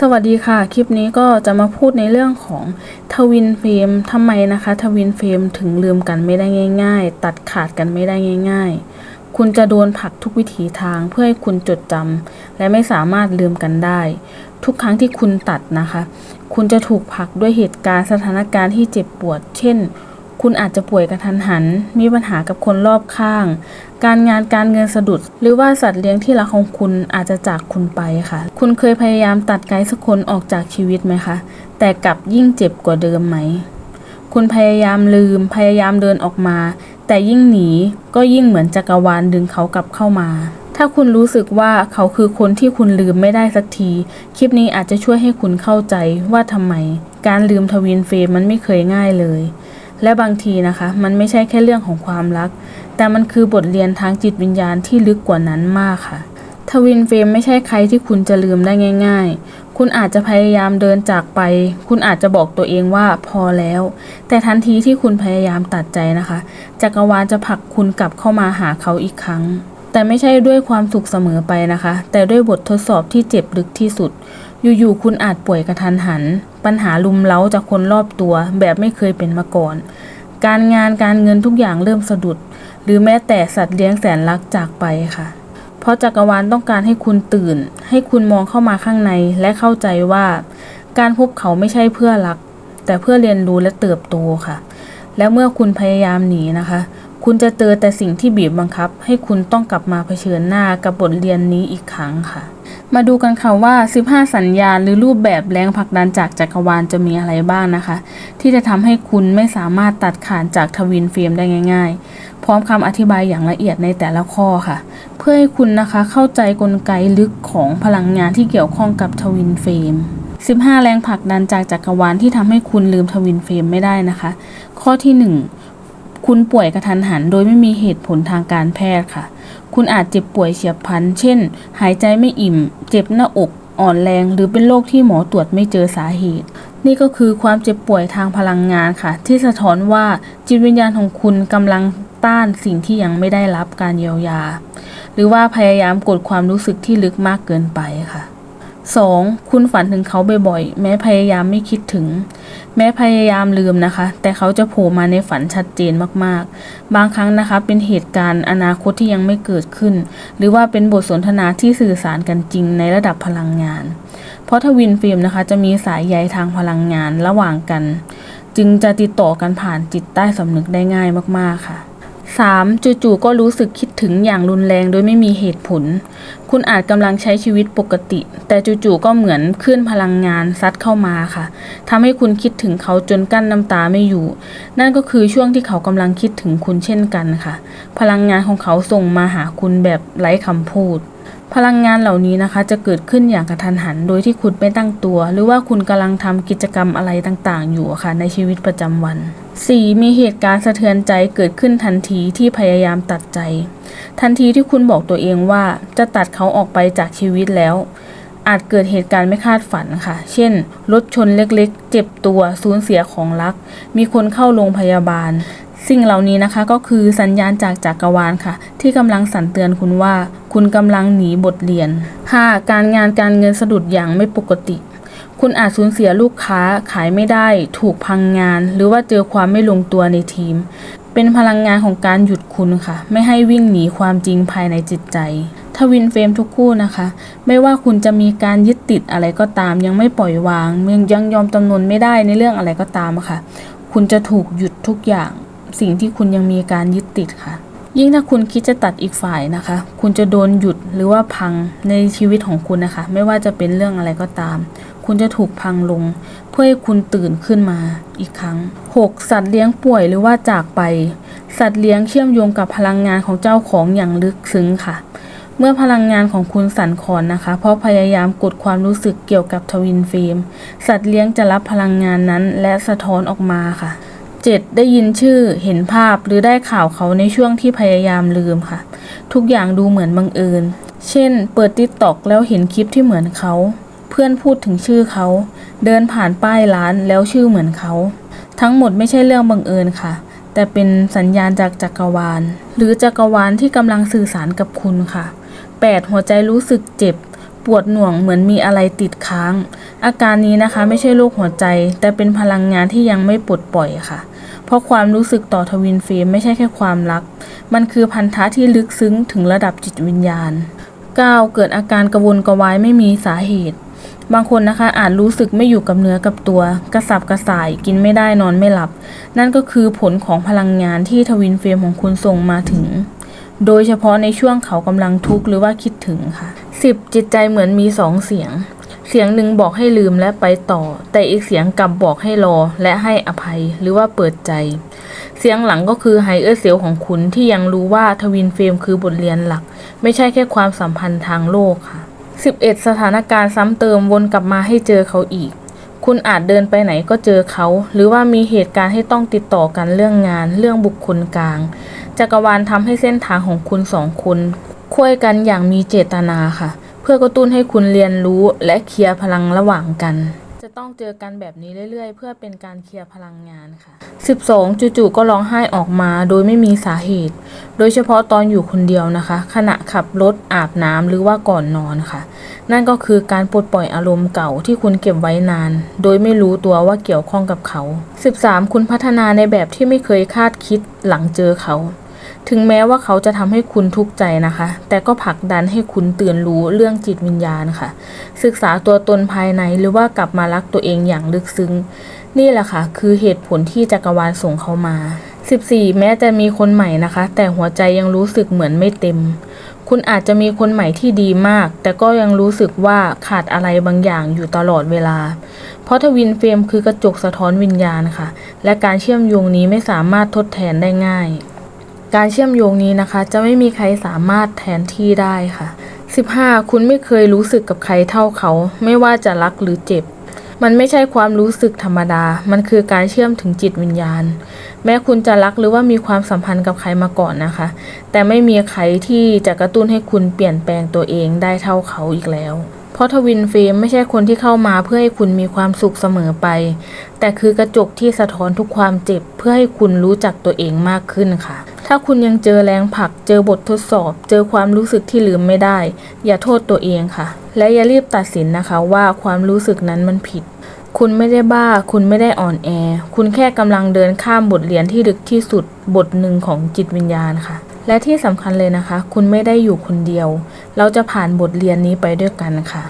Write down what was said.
สวัสดีค่ะ คลิปนี้ก็จะมาพูดในเรื่องของทวินเฟรมทำไมนะคะทวินเฟรมถึงลืมกันไม่ได้ง่าย ๆ ตัดขาดกันไม่ได้ง่าย ๆ คุณจะโดนผลักทุกวิถีทางเพื่อให้คุณจดจำและไม่สามารถลืมกันได้ ทุกครั้งที่คุณตัดนะคะ คุณจะถูกผลักด้วยเหตุการณ์สถานการณ์ที่เจ็บปวด เช่น คุณอาจจะป่วยกระทันหัน มีปัญหากับคนรอบข้าง การงานการเงินสะดุด หรือว่าสัตว์เลี้ยงที่รักของคุณอาจจะจากคุณไปค่ะ คุณเคยพยายามตัดไกด์สักคนออกจากชีวิตไหมคะ แต่กลับยิ่งเจ็บกว่าเดิมไหม คุณพยายามลืม พยายามเดินออกมา แต่ยิ่งหนีก็ยิ่งเหมือนจักรวาลดึงเขากลับเข้ามาถ้าคุณรู้สึกว่าเขาคือคนที่คุณลืมไม่ได้สักที คลิปนี้อาจจะช่วยให้คุณเข้าใจว่าทำไม การลืมทวินเฟรมมันไม่เคยง่ายเลย และบางทีนะคะ มันไม่ใช่แค่เรื่องของความรัก แต่มันคือบทเรียนทางจิตวิญญาณที่ลึกกว่านั้นมากค่ะ ทวินเฟรมไม่ใช่ใครที่คุณจะลืมได้ง่าย ๆ คุณอาจจะพยายามเดินจากไป คุณอาจจะบอกตัวเองว่าพอแล้ว แต่ทันทีที่คุณพยายามตัดใจนะคะ จักรวาลจะผลักคุณกลับเข้ามาหาเขาอีกครั้ง แต่ไม่ใช่ด้วยความสุขเสมอไปนะคะ แต่ด้วยบททดสอบที่เจ็บลึกที่สุด อยู่ๆคุณอาจป่วยกระทันหัน ปัญหาลุมเล้าจากคนรอบตัวแบบไม่เคยเป็นมาก่อน การงานการเงินทุกอย่างเริ่มสะดุด หรือแม้แต่สัตว์เลี้ยงแสนรักจากไปค่ะเพราะจักรวาลต้องการให้คุณตื่น ให้คุณมองเข้ามาข้างในและเข้าใจว่า การพบเขาไม่ใช่เพื่อรัก แต่เพื่อเรียนรู้และเติบโตค่ะ และเมื่อคุณพยายามหนีนะคะ คุณจะเจอแต่สิ่งที่บีบบังคับ ให้คุณต้องกลับมาเผชิญหน้ากับบทเรียนนี้อีกครั้งค่ะ มาดูกันค่ะว่า 15 สัญญาณหรือรูปแบบแรงผลักดันจากจักรวาลจะมีอะไรบ้างนะคะ ที่จะทำให้คุณไม่สามารถตัดขาดจากทวินเฟรมได้ง่าย ๆ พร้อมคำอธิบายอย่างละเอียดในแต่ละข้อค่ะ เพื่อให้คุณนะคะเข้าใจกลไกลึกของพลังงานที่เกี่ยวข้องกับทวินเฟรม15 แรงผลักดันจากจักรวาลที่ทำให้คุณลืมทวินเฟรมไม่ได้นะคะ ข้อที่ 1 คุณป่วยกระทันหัน โดยไม่มีเหตุผลทางการแพทย์ค่ะ คุณอาจเจ็บป่วยเฉียบพลัน เช่น หายใจไม่อิ่ม เจ็บหน้าอก อ่อนแรง หรือเป็นโรคที่หมอตรวจไม่เจอสาเหตุ นี่ก็คือความเจ็บป่วยทางพลังงานค่ะ ที่สะท้อนว่าจิตวิญญาณของคุณกำลังต้านสิ่งที่ยังไม่ได้รับการเยียวยา หรือว่าพยายามกดความรู้สึกที่ลึกมากเกินไปค่ะ 2. คุณฝันถึงเขาบ่อยๆ แม้พยายามไม่คิดถึง แม้พยายามลืมนะคะ แต่เขาจะโผล่มาในฝันชัดเจนมากๆ บางครั้งนะคะเป็นเหตุการณ์อนาคตที่ยังไม่เกิดขึ้น หรือว่าเป็นบทสนทนาที่สื่อสารกันจริงในระดับพลังงาน เพราะทวินฟิล์มนะคะจะมีสายใยทางพลังงานระหว่างกัน จึงจะติดต่อกันผ่านจิตใต้สำนึกได้ง่ายมากๆค่ะ 3. จู่ๆก็รู้สึกคิดถึงอย่างรุนแรงโดยไม่มีเหตุผล คุณอาจกำลังใช้ชีวิตปกติ แต่จู่ๆก็เหมือนคลื่นพลังงานซัดเข้ามาค่ะทำให้คุณคิดถึงเขาจนกั้นน้ำตาไม่อยู่ นั่นก็คือช่วงที่เขากำลังคิดถึงคุณเช่นกันค่ะ พลังงานของเขาส่งมาหาคุณแบบไร้คำพูด พลังงานเหล่านี้นะคะจะเกิดขึ้นอย่างกระทันหัน โดยที่คุณไม่ตั้งตัว หรือว่าคุณกำลังทำกิจกรรมอะไรต่างๆ อยู่ค่ะในชีวิตประจำวัน 4. มีเหตุการณ์สะเทือนใจเกิดขึ้นทันทีที่พยายามตัดใจ ทันทีที่คุณบอกตัวเองว่าจะตัดเขาออกไปจากชีวิตแล้ว อาจเกิดเหตุการณ์ไม่คาดฝันค่ะ เช่น รถชนเล็กๆ เจ็บตัว สูญเสียของรัก มีคนเข้าโรงพยาบาล สิ่งเหล่านี้นะคะก็คือสัญญาณจากจักรวาลค่ะ ที่กำลังสั่นเตือนคุณว่า คุณกำลังหนีบทเรียน 5. การงานการเงินสะดุดอย่างไม่ปกติ คุณอาจสูญเสียลูกค้าขายไม่ได้ ถูกพังงาน หรือว่าเจอความไม่ลงตัวในทีม เป็นพลังงานของการหยุดคุณค่ะ ไม่ให้วิ่งหนีความจริงภายในจิตใจทวินเฟรมทุกคู่นะคะ ไม่ว่าคุณจะมีการยึดติดอะไรก็ตาม ยังไม่ปล่อยวางยังยังยอมจำนวนไม่ได้ในเรื่องอะไรก็ตามค่ะ คุณจะถูกหยุดทุกอย่าง สิ่งที่คุณยังมีการยึดติดค่ะ ยิ่งถ้าคุณคิดจะตัดอีกฝ่ายนะคะ คุณจะโดนหยุดหรือว่าพังในชีวิตของคุณนะคะ ไม่ว่าจะเป็นเรื่องอะไรก็ตาม คุณจะถูกพังลง เพื่อให้คุณตื่นขึ้นมาอีกครั้ง 6. สัตว์เลี้ยงป่วยหรือว่าจากไป สัตว์เลี้ยงเชื่อมโยงกับพลังงานของเจ้าของอย่างลึกซึ้งค่ะเมื่อพลังงานของคุณสั่นคลอนนะคะ เพราะพยายามกดความรู้สึกเกี่ยวกับทวินเฟรมสัตว์เลี้ยงจะรับพลังงานนั้นและสะท้อนออกมาค่ะ 7. ได้ยินชื่อเห็นภาพหรือได้ข่าวเขาในช่วงที่พยายามลืมค่ะ ทุกอย่างดูเหมือนบังเอิญ เช่น เปิดติ๊กตอกแล้วเห็นคลิปที่เหมือนเขา เพื่อนพูดถึงชื่อเขา เดินผ่านป้ายร้านแล้วชื่อเหมือนเขา ทั้งหมดไม่ใช่เรื่องบังเอิญค่ะ แต่เป็นสัญญาณจากจักรวาล หรือจักรวาลที่กำลังสื่อสารกับคุณค่ะ 8. หัวใจรู้สึกเจ็บปวดหน่วงเหมือนมีอะไรติดค้าง อาการนี้นะคะไม่ใช่โรคหัวใจ แต่เป็นพลังงานที่ยังไม่ปลดปล่อยค่ะ เพราะความรู้สึกต่อทวินเฟรมไม่ใช่แค่ความรัก มันคือพันธะที่ลึกซึ้งถึงระดับจิตวิญญาณ 9. เกิดอาการกระวนกระวายไม่มีสาเหตุ บางคนนะคะอาจรู้สึกไม่อยู่กับเนื้อกับตัว กระสับกระส่ายกินไม่ได้นอนไม่หลับ นั่นก็คือผลของพลังงานที่ทวินเฟรมของคุณส่งมาถึง โดยเฉพาะในช่วงเขากำลังทุกข์หรือว่าคิดถึงค่ะ 10. จิตใจเหมือนมีสองเสียง เสียงหนึ่งบอกให้ลืมและไปต่อ แต่อีกเสียงกลับบอกให้รอและให้อภัยหรือว่าเปิดใจ เสียงหลังก็คือไฮเออร์เซลของคุณที่ยังรู้ว่าทวินเฟรมคือบทเรียนหลัก ไม่ใช่แค่ความสัมพันธ์ทางโลกค่ะ 11. สถานการณ์ซ้ำเติมวนกลับมาให้เจอเขาอีก คุณอาจเดินไปไหนก็เจอเขา หรือว่ามีเหตุการณ์ให้ต้องติดต่อกันเรื่องงาน เรื่องบุคคลกลาง จักรวาลทำให้เส้นทางของคุณสองคนคุยกันอย่างมีเจตนาค่ะ พื่อกระตุ้นให้คุณเรียนรู้และเคลียร์พลังระหว่างกัน จะต้องเจอกันแบบนี้เรื่อยๆ เพื่อเป็นการเคลียร์พลังงานค่ะ 12. จู่ๆก็ร้องไห้ออกมาโดยไม่มีสาเหตุ โดยเฉพาะตอนอยู่คนเดียวนะคะ ขณะขับรถอาบน้ำหรือว่าก่อนนอนค่ะ นั่นก็คือการปลดปล่อยอารมณ์เก่าที่คุณเก็บไว้นาน โดยไม่รู้ตัวว่าเกี่ยวข้องกับเขา 13. คุณพัฒนาในแบบที่ไม่เคยคาดคิดหลังเจอเขา ถึงแม้ว่าเขาจะทำให้คุณทุกข์ใจนะคะ แต่ก็ผลักดันให้คุณตื่นรู้เรื่องจิตวิญญาณค่ะ ศึกษาตัวตนภายในหรือว่ากลับมารักตัวเองอย่างลึกซึ้ง นี่แหละค่ะ คือเหตุผลที่จักรวาลส่งเขามา 14 แม้จะมีคนใหม่นะคะ แต่หัวใจยังรู้สึกเหมือนไม่เต็ม คุณอาจจะมีคนใหม่ที่ดีมาก แต่ก็ยังรู้สึกว่าขาดอะไรบางอย่างอยู่ตลอดเวลาเพราะทวินเฟรมคือกระจกสะท้อนวิญญาณค่ะ และการเชื่อมโยงนี้ไม่สามารถทดแทนได้ง่าย การเชื่อมโยงนี้นะคะ จะไม่มีใครสามารถแทนที่ได้ค่ะ 15. คุณไม่เคยรู้สึกกับใครเท่าเขา ไม่ว่าจะรักหรือเจ็บ มันไม่ใช่ความรู้สึกธรรมดา มันคือการเชื่อมถึงจิตวิญญาณ แม้คุณจะรักหรือว่ามีความสัมพันธ์กับใครมาก่อนนะคะ แต่ไม่มีใครที่จะกระตุ้นให้คุณเปลี่ยนแปลงตัวเองได้เท่าเขาอีกแล้ว เพราะทวินเฟรมไม่ใช่คนที่เข้ามาเพื่อให้คุณมีความสุขเสมอไป แต่คือกระจกที่สะท้อนทุกความเจ็บเพื่อให้คุณรู้จักตัวเองมากขึ้นค่ะ ถ้าคุณยังเจอแรงผลัก เจอบททดสอบ เจอความรู้สึกที่ลืมไม่ได้ อย่าโทษตัวเองค่ะ และอย่ารีบตัดสินนะคะว่าความรู้สึกนั้นมันผิด คุณไม่ได้บ้า คุณไม่ได้อ่อนแอ คุณแค่กำลังเดินข้ามบทเรียนที่ลึกที่สุดบทหนึ่งของจิตวิญญาณค่ะ และที่สำคัญเลยนะคะ คุณไม่ได้อยู่คนเดียว เราจะผ่านบทเรียนนี้ไปด้วยกันค่ะ